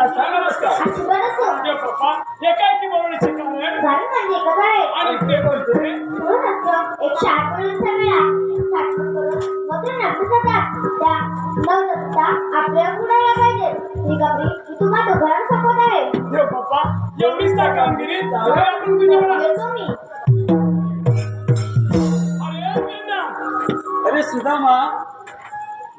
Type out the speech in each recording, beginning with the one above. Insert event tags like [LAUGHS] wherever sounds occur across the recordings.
नमस्कार हे बोलण्याचे कारण? कारण म्हणजे आणि ते बोलते रोज असतो एक शाळा मुलांचा मेळा. साठवण करून मग ते नक्की जातात त्या न जगता आपल्याला कुणाला पाहिजे. ही गबरी मी तुम्हा दोघांना सांगत आहे. हे पप्पा एवढीच ना कामगिरी? जरा आपण तुझ्यावर येतो मी अरे मेना अरे सुदामा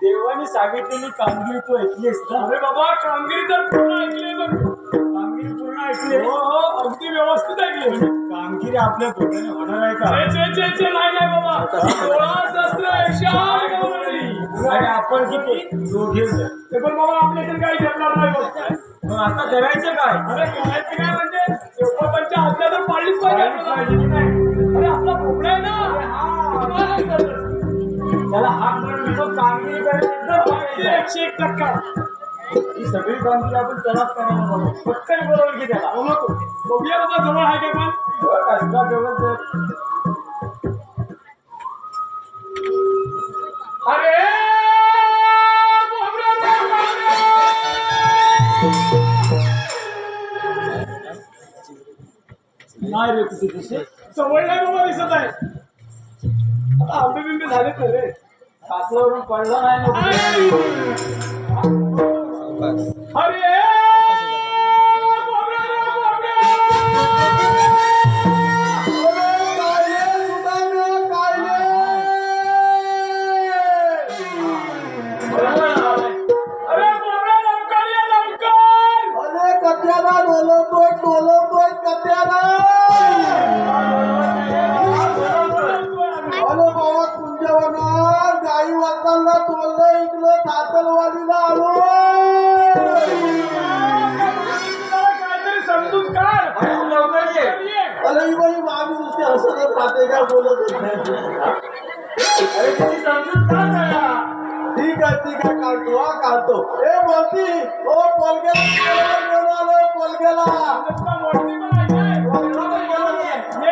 देवाने सांगितलेली कामगिरी तू ऐकलीस ना? अरे बाबा कामगिरी तर पूर्ण ऐकली बघ. कामगिरी पूर्ण ऐकली हो हो अगदी व्यवस्थित ऐकली कामगिरी आपल्या दोघांनी होणार आहे का? छे छे छे छे नाही नाही बाबा. सोळा शस्त्र एकशे आठ गवळणी. आणि आपण किती? दोघे जण. ते पण बाबा आपल्याकडे काही जमणार नाही बघ. मग आता करायचं काय? अरे करायचं काय म्हणजे? देवबाबांच्या आज्ञा तर पाळलीच पाहिजे. पाहिजे की नाही? अरे आपला भोपळा आहे ना. कळलं. त्याला हात धरून तो कामगिरी करायची. एकशे एक टक्का. ही सगळी कामगिरी आपण त्यालाच करायला पाहिजे पटकन बरोबर की त्याला. हो नको. बघूया बाबा जवळ आहे का पण बघ, असला जवळ तर. अरे! नाही रे तुझे जवळ नाही बाबा दिसत आहे. आता आंबे बिंबे झालेत ना रे. कापलावरून पडलं नाही ही बाई मामी नुसती हसत राहते काय बोलत अरे तुझी समजूत का झाला ठीक आहे ठीक आहे काढतो हा काढतो ए बोलती ओ बोलती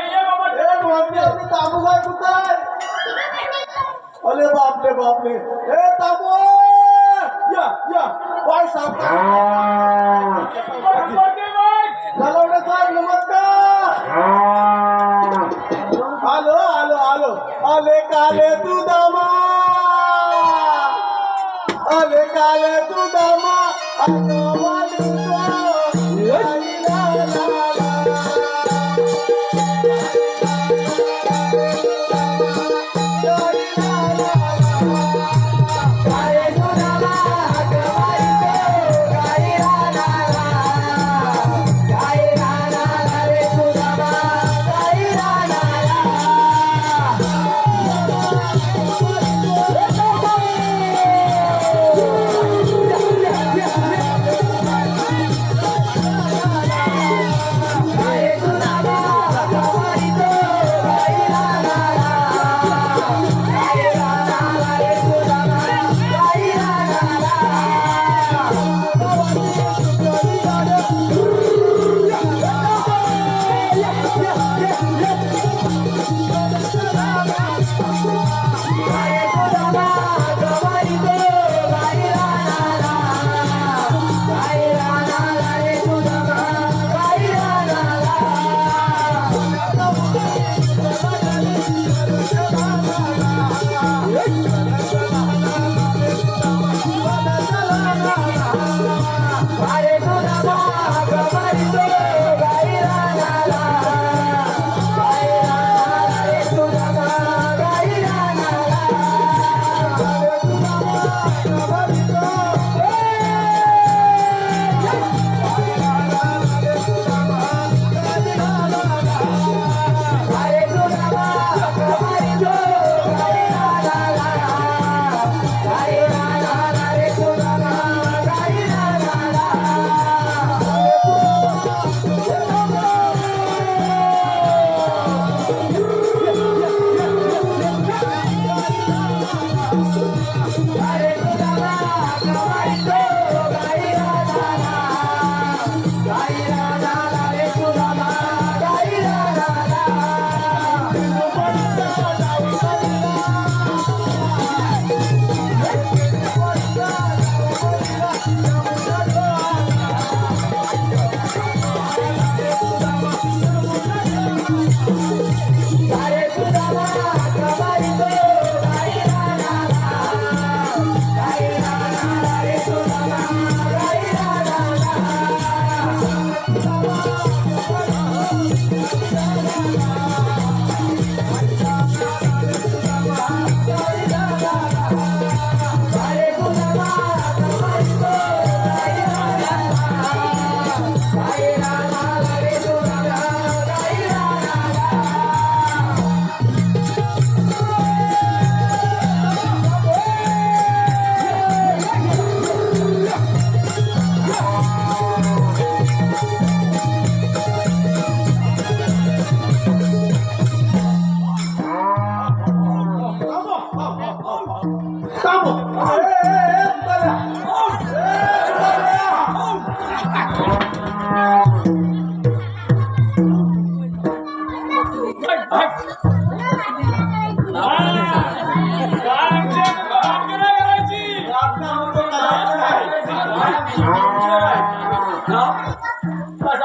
आपली ताबू काय कुठं अरे बापले बापले ए ताबू या या पाय सावकार मोठी बघ. नलवडे साहेब नमस्कार आलो आलो अले आले काले तू दामा आले काले तू दामा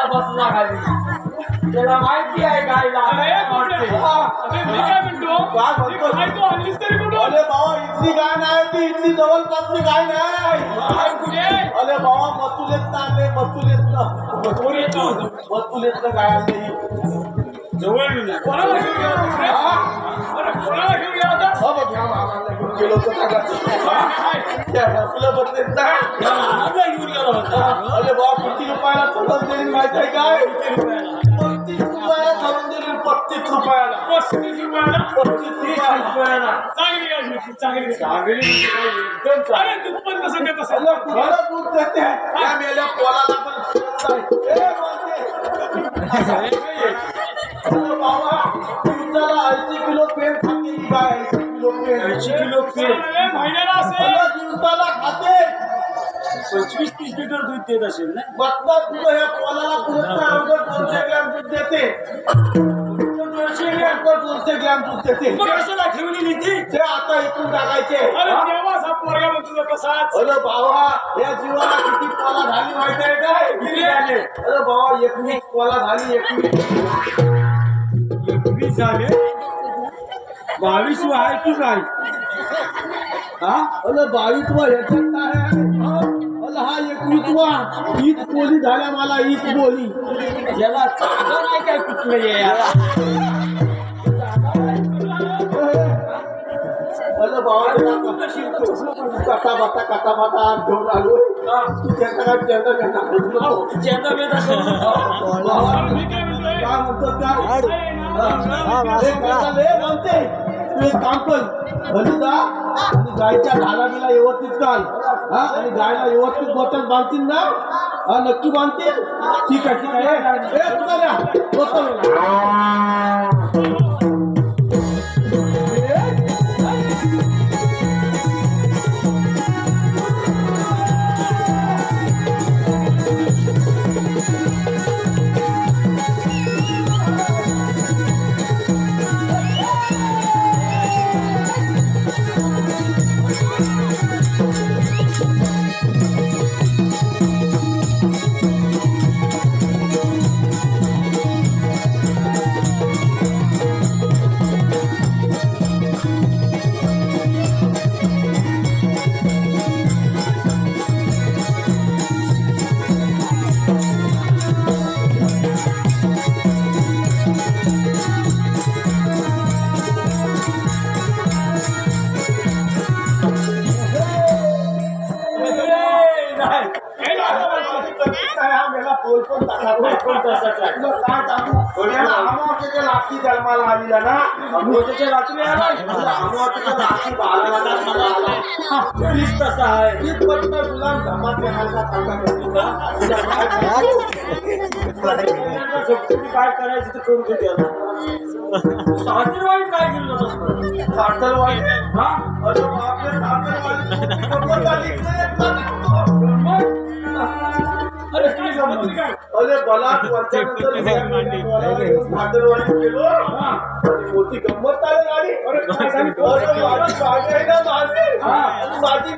कसा बसला खाली त्याला माहिती आहे काय अरे बाबा इथली गाय नाही ती इथली जवळपासली गाय नाही अरे बाबा मथुलेत ना आणले मथुलेत ना मथुलेत ना गाय आणली जवळ कोणाला घेऊन ह्या मामाला घेऊन गेलो होतो ढकलं बदलेत ना अरे बाबा किती रुपयाला दिली माहिती आहे काय? पस्तीस रुपयाला ठरून दिली पस्तीस रुपयाला. पस्तीस रुपयाला? अरे कुणाला दूध देते? त्या मेल्या पोलाला पण पंचवीस तीस लिटर दूध देत असेल ना? बघता तुझं या पोलाला पुरत नाही अवघड दोनशे ग्रॅम दूध देते दोनशे ग्रॅम तर दोनशे ग्रॅम दूध देते मग कशाला ते आता इथून टाकायचे अरे बाबा या जीवाला किती पोला झाली माहिती आहे काय? किती? झाले? अरे बाबा एकवीस पोला झाली एकवीस. एकवीस झाले? बावीस आहे हा? अरे काय आहे? हा एकवीसवा ईद बोली झाल्या मला ईद बोली याला जागा नाही काय कुठलं याला अरे बाबा बाता बाता घेऊन आलो काय करणार म्हणतो काय हे काम कर घरी आणि गायच्या ढाला व्यवस्थित काल हा आणि गायला व्यवस्थित बॉटल बांधतील ना? हा नक्की बांधतील ठीक आहे ठीक आहे. ना अमृताच्या रात्री आला मला आला तसा आहे. पटना गुलाम काय करायचं? ते करू दे त्याला सासरवाडी काय केलं हा? अरे बापरे [LAUGHS] अरे काय काय [LAUGHS] आणि मोठी गंमत झाली गाडी काय सांगितलं? माझी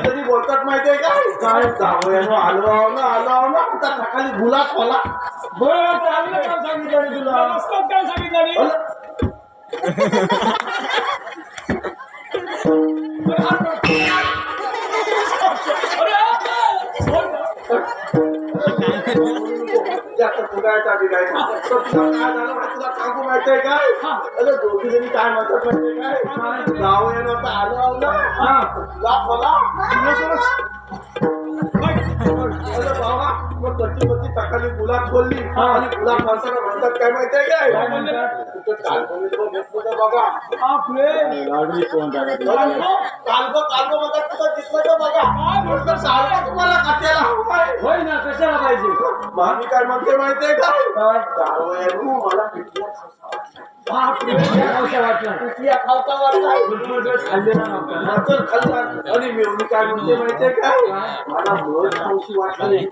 जणी बोलतात माहितीये का? काय जावयानो आलो आहो ना आलो आहो ना आता सकाळी गुलाब मला. बरं चांगलं काम सांगितलं तुला? काय तर [LAUGHS] तुला सांगू माहितीये काय अरे दोघी जणी काय म्हणतात माहितीये काय? आलो बाबा मग सकाळी गुलाब बोलली आणि गुलाब माणसाला म्हणतात काय माहितीये काय? बघा म्हणतात? दिसलं बघा सारखं तुम्हाला. होय ना कशाला पाहिजे? मामी काय म्हणते माहितीये काय? जावयानो मला पिठलं वाटला आणि मेवणी काय म्हणते माहितीये काय? मला मध खाऊशी वाटलं नाही.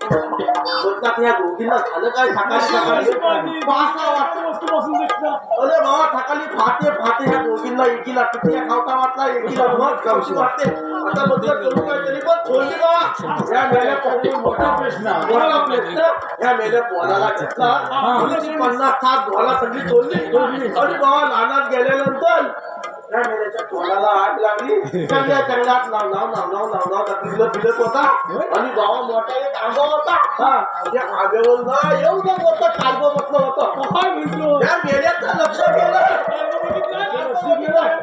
या दोघींना झालं काय? सकाळी. अरे बाबा सकाळी फाटे फाटे ह्या दोघींना एकीला पिटिया खावता वाटला एकीला मध खाऊशी वाटते. आता म्हटलं करू काहीतरी पण थोडी बाबा या मेल्या मोठा प्रश्न. प्रश्न. या मेल्या पोराला घेतला. पन्नास सात धोला सगळी तोडली. आणि बाबा लहानात गेल्यानंतर तोंडाला आग लागली. [LAUGHS] नाव नाव नाव टाकलं फिरत होता. आणि बाबा मोठा एक आंबा होता. हा. त्या आंब्यावर ना एवढं मोठं कालबं बसलं होतं. त्या मेल्याचं लक्ष गेलं.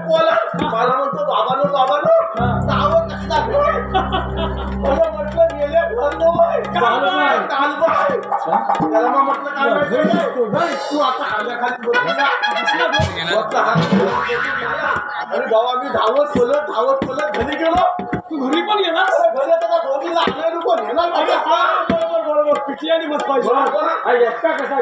बोला. मला म्हणतो बाबानो बाबानो नावं कशी [LAUGHS] मला म्हटलं त्याला मग म्हटलं काय? तू आता हा. आणि बाबा मी धावत बोलत धावत बोलत घरी गेलो. तू घरी पण अरे घरी आता नेणार अरे हा, बरोबर बरोबर. पिठी आणि हा एकटा कसा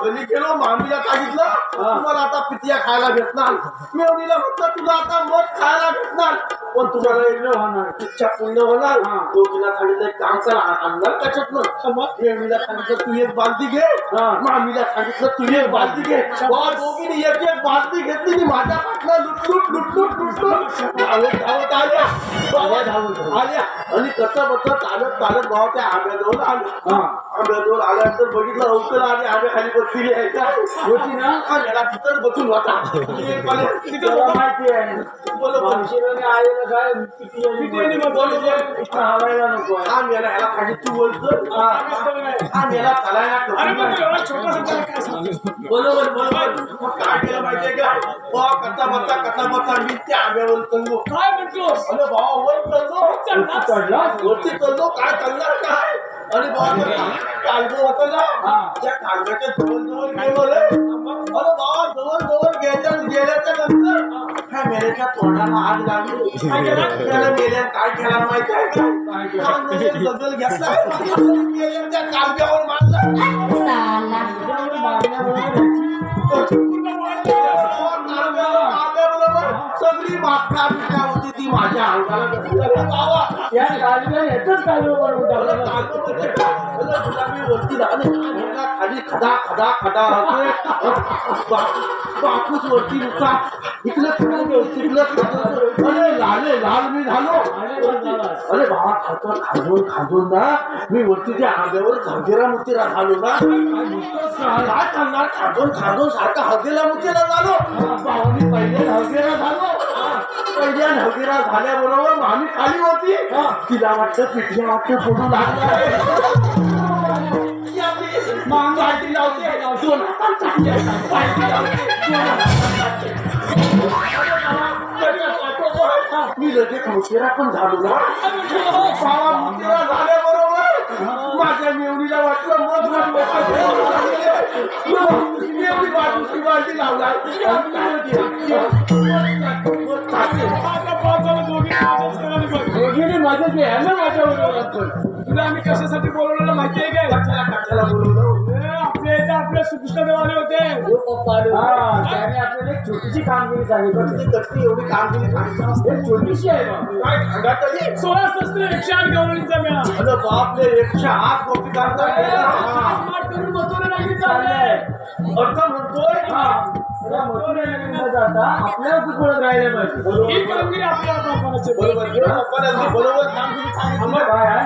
घरी गेलो मामीला सांगितलं तुम्हाला आता पितिया खायला भेटणार. मेवणीला म्हटलं तुला आता मध खायला भेटणार. पण तुम्हाला पूर्ण होणार. इच्छा पूर्ण होणार. दोघीला एक काम करा अंधार कशात मग मेवणीला सांगितलं तू एक बालदी घे. मामीला सांगितलं तू एक बालदी घे. वा दोघीने एक एक बालदी घेतली. आणि माझ्या पाठला लुटलुट लुटलुट लुटलुट धावत धावत आल्या धावत आल्या आणि कसं बसं चालत चालत भाव त्या आंब्याजवळ आलो. हा. आंब्याजवळ आल्यानंतर बघितलं अवकल आणि आंब्या खाली बसलेली आहे का? होती ना? आंब्याला तिथंच बसून होता तिथं. माहिती आहे. आंब्याला ह्याला खाली तू बोलतो आंब्याला चालायला बरोबर बरोबर मग काय केलं माहितीये का? बा कच्चा बच्चा कच्चा बच्चा मी त्या आंब्यावर चललो काय म्हणतोस? अरे भावा वर चढला? चढला? वरती चललो काय चालणार काय? आणि बाबा कालबो होतं ना हा. त्या कालब्याच्या जवळ जवळ गेलो रे अरे बाबा जवळ जवळ गेल्या गेल्याच्यानंतर ह्या मेल्याच्या तोंडाला आग लागली? त्याला मेल्या काय केला माहिती आहे काय बदल घेतला मेल्याच्या कालब्यावर मारला. सगळी पिका होती ती माझ्या अंगाला. बाबा या कालव्या याचंच कालवं बनवून मला टाकलं. वरती खाली खदा खदा खदा बापूस वरती नुसता इकडं तिकडं. अरे लाले लाल मी झालो. अरे बाबा खातो खाजून खाजून ना. मी वरती त्या आंब्यावर झागेरा मुतीरा झालो ना. काय करणार खाजून खाजून सारखा हगेला मुतीरा झालो. बाबा मी पहिले हगेरा झालो. पहिल्या हगेरा झाल्याबरोबर आम्ही खाली होती. तिला वाटतं पिठ्या वाटतं फोडू लागला मांग आटी लावते. दोन मी लगेच मुतेरा पण झालो ना. झाल्याबरोबर माझ्या मेवणीला वाटलं मग मेवणी बाजूची बाजू लावला आता पाच झालं दोघी मजाच करायला बघ. दोघींनी माझं जे आहे ना माझ्या. तुला आम्ही कशासाठी बोलवलेलं माहिती आहे काय बोलवलं ए, आपल्या इथे आपले आले होते हा, त्याने आपल्याला एक छोटीशी कामगिरी सांगितली ती कसली एवढी कामगिरी सांगितलं एक छोटीशी आहे. काय सोळा शस्त्र एकशे आठ गवळणीचा मेळा अरे बापरे एकशे आठ कामगार करून चाललंय अर्थ म्हणतोय हा. आपल्याला कुठपर्यंत राहिले पाहिजे ही कामगिरी आपल्या बापाची बरोबर हे बरोबर कामगिरी सांगितली आम्हाला काय आहे?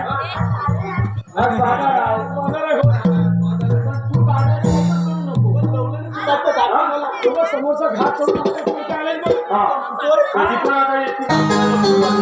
समोरचा घात करून आपल्या पुढे आलाय बघ. हा. पण आता.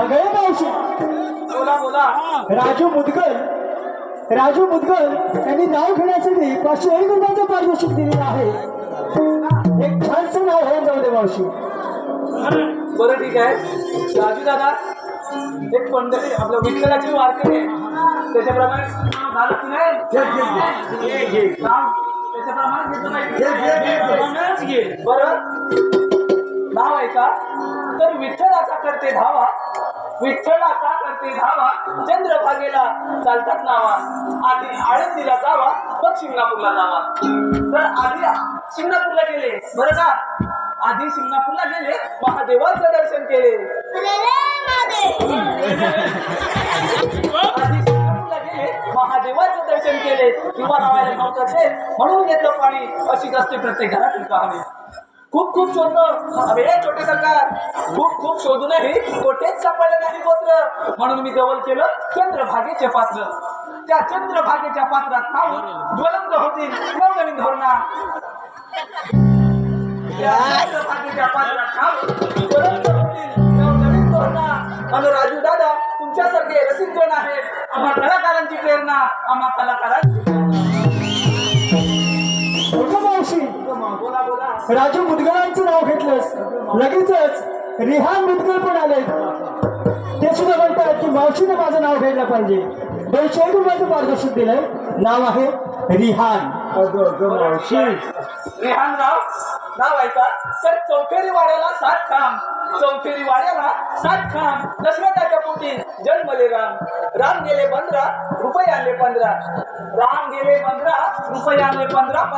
अगं मावशी. बोला बोला. राजू मुदगल. राजू मुदगल यांनी नाव घेण्यासाठी पाचशे एक रुपयाचं पारितोषिक दिलेलं आहे. एक छानसं नाव होऊन जाऊ दे मावशी. बरं ठीक आहे. राजू दादा एक पंढरी आपलं विठ्ठलाची वारकरी आहे. त्याच्याप्रमाणे झालं की नाही? नाव त्याच्याप्रमाणे. घे. बरं. नाव आहे का? तर विठ्ठलाचा करते धावा. विठ्ठलाचा करते धावा. चंद्रभागेला चालतात नावा. आधी आळंदीला जावा मग शिंगणापूरला जावा. तर आधी शिंगणापूरला गेले. बरं का? आधी शिंगणापूरला गेले महादेवाचं दर्शन केले. आधी सिंगापूरला गेले महादेवाचं दर्शन केले. किंवा लावायला नव्हतं म्हणून घेतलं पाणी. अशीच असते प्रत्येक घरातील कहाणी. खूप खूप शोधलं अरे छोटे सरकार. खूप खूप शोधूनही कोठेच सापडलं नाही गोत्र. म्हणून मी जवळ केलं चंद्रभागेचे पात्र. त्या चंद्रभागेच्या पात्रात पाहून ज्वलंत होतील नवनवीन धोरणा. चंद्रभागेच्या पात्रात खाऊन ज्वलंत होतील नवनवीन धोरणा. आणि राजू दादा तुमच्यासारखे रसिकजन आहेत. आम्हा कलाकारांची प्रेरणा आम्हा कलाकारांची अगं मावशी. राजू मुदगलांचं नाव घेतलंस. लगेचच रिहान मुदगल पण आले ते सुद्धा म्हणतात की मावशीने माझं नाव घ्यायला पाहिजे. दोनशे एक रुपयाचं पारितोषिक दिलंय. नाव आहे रिहान. मावशी. रेहान राव नाव ऐका. तर चौफेरी वाड्याला सात खांब. चौफेरी वाड्याला सात खांब. दशरथाच्या पोटी जन्मले राम. राम गेले पंधरा रुपये आणले पंधरा. राम गेले पंधरा रुपये आणले पंधरा.